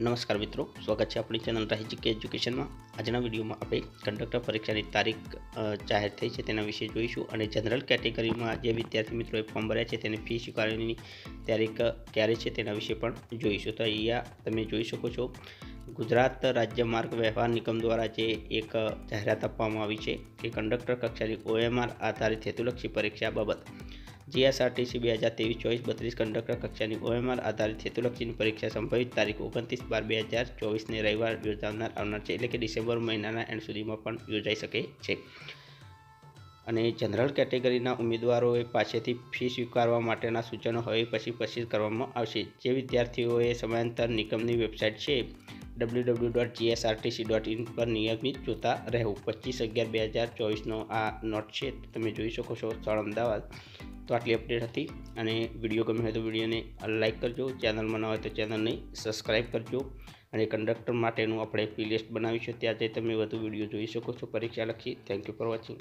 નમસ્કાર મિત્રો, સ્વાગત છે આપણી ચેનલ રાહી જીકે એજ્યુકેશનમાં. આજના વિડીયોમાં આપણે કંડક્ટર પરીક્ષાની તારીખ જાહેર થઈ છે તેના વિશે જોઈશું અને જનરલ કેટેગરીમાં જે વિદ્યાર્થી મિત્રોએ ફોર્મ ભર્યા છે તેની ફી સ્વીકારવાની તારીખ ક્યારે છે તેના વિશે પણ જોઈશું. તો અહીંયા તમે જોઈ શકો છો, ગુજરાત રાજ્ય માર્ગ વ્યવહાર નિગમ દ્વારા જે એક જાહેરાત આપવામાં આવી છે કે કંડક્ટર કક્ષાની ઓએમઆર આધારિત હેતુલક્ષી પરીક્ષા બાબત જીએસઆરટીસી બે હજાર ત્રેવીસ, ચોવીસ, બત્રીસ કંડક્ટર કક્ષાની ઓએમઆર આધારિત હેતુલક્ષીની પરીક્ષા સંભવિત તારીખ ઓગણત્રીસ બાર બે હજાર ચોવીસને રવિવાર યોજાનાર આવનાર છે, એટલે કે ડિસેમ્બર મહિનાના એન્ડ સુધીમાં પણ યોજાઈ શકે છે. અને જનરલ કેટેગરીના ઉમેદવારોએ પાસેથી ફી સ્વીકારવા માટેના સૂચનો હવે પછી પસંદ કરવામાં આવશે. જે વિદ્યાર્થીઓએ સમયાંતર નિગમની વેબસાઇટ છે W W dot GSRTC dot in પર નિયમિત જોતા રહેવું પચીસ અગિયાર બે હજાર ચોવીસનો આ નોટ છે. તમે જોઈ શકો છો સ્થળ અમદાવાદ. તો આટલી અપડેટ હતી અને વીડિયો ગમ્યો હોય તો વિડીયોને લાઇક કરજો. ચેનલમાં ન હોય તો ચેનલને સબસ્ક્રાઈબ કરજો. અને કંડક્ટર માટેનું આપણે પ્લેલિસ્ટ બનાવીશું. ત્યાં જઈ તમે વધુ વીડિયો જોઈ શકો છો. પરીક્ષા લખી. Thank you for watching